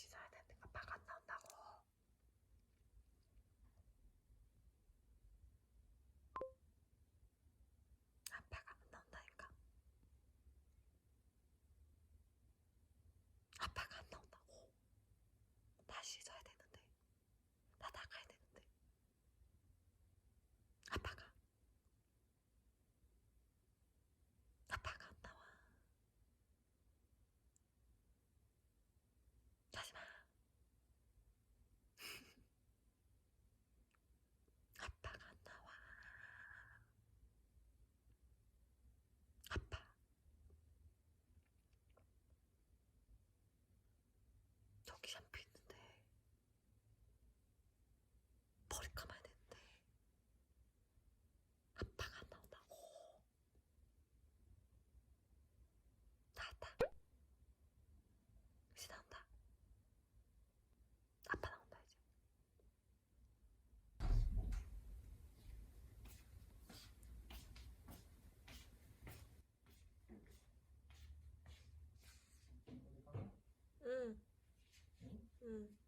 씻어야 되는데 아빠가 안 나온다고. 아빠가 안 나온다니까. 아빠가 안 나온다고. 나 씻어야 되는데. 나 나가야 되는데. Mm.